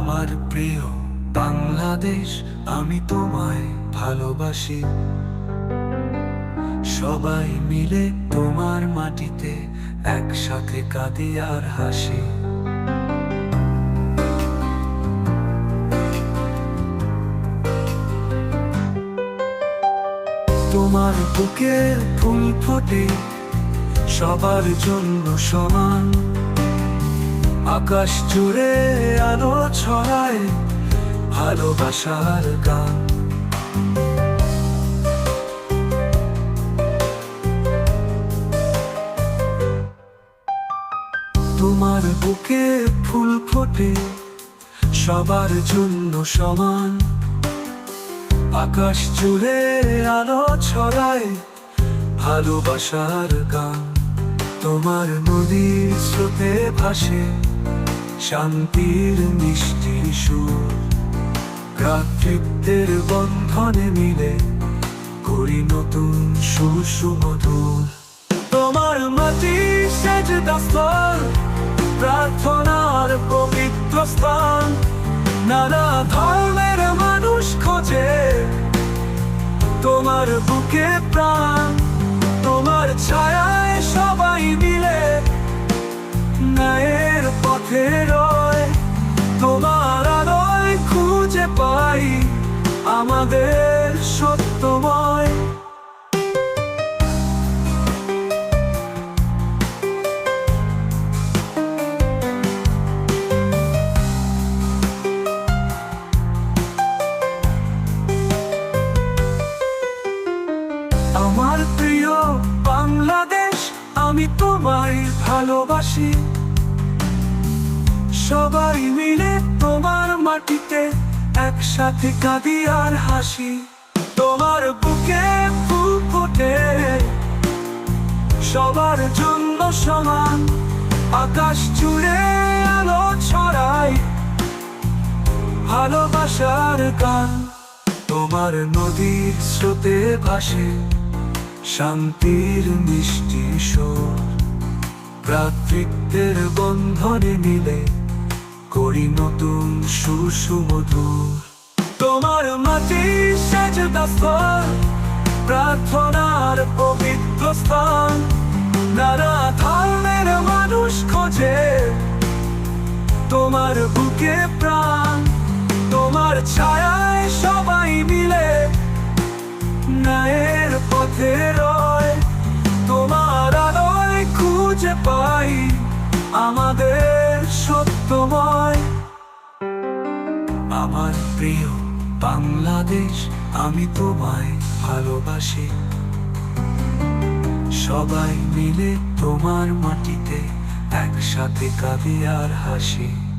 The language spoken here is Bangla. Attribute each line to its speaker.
Speaker 1: আমার প্রিয় বাংলাদেশ, আমি তোমায় ভালোবাসি। সবাই মিলে তোমার মাটিতে একসাথে কাঁদি আর হাসি। তোমার বুকে ফুল ফোটে, সবার জন্য সমান। আকাশ জুড়ে আলো ছড়ায় ভালোবাসার গান। তোমার বুকে ফুল ফোটে, সবার জন্য সমান। আকাশ জুড়ে আলো ছড়ায় ভালোবাসার গান। তোমার নদীর স্রোতে ভাসে শান্তির মিষ্টি সুর। ভ্রাতৃত্বের বন্ধনে মিলে করি নতুন সুসুমধুর তোমার মাটি সেজ দস্তর প্রার্থনার পবিত্র স্থান। নানা ধর্মের মানুষ খোঁজে, তোমার বুকে প্রাণ। আমি তোমায় ভালোবাসি। সবাই মিলে তোমার মাটিতে একসাথে কাঁদি আর হাসি। তোমার বুকে ফোটে। সবার জন্য সমান আকাশ জুড়ে আলো ছড়ায় ভালোবাসার গান তোমার নদীর স্রোতে ভাসে। শান্তির মিষ্টি সুর ভ্রাতৃত্বের বন্ধনে মিলে করি নতুন সুসুমধুর। তোমার মাটি প্রার্থনার পবিত্র স্থান, নানা ধর্মের মানুষ খোঁজে। তোমার বুকে প্রিয় বাংলাদেশ আমি তোমায় ভালোবাসি। সবাই মিলে তোমার মাটিতে একসাথে কাঁদি আর হাসি।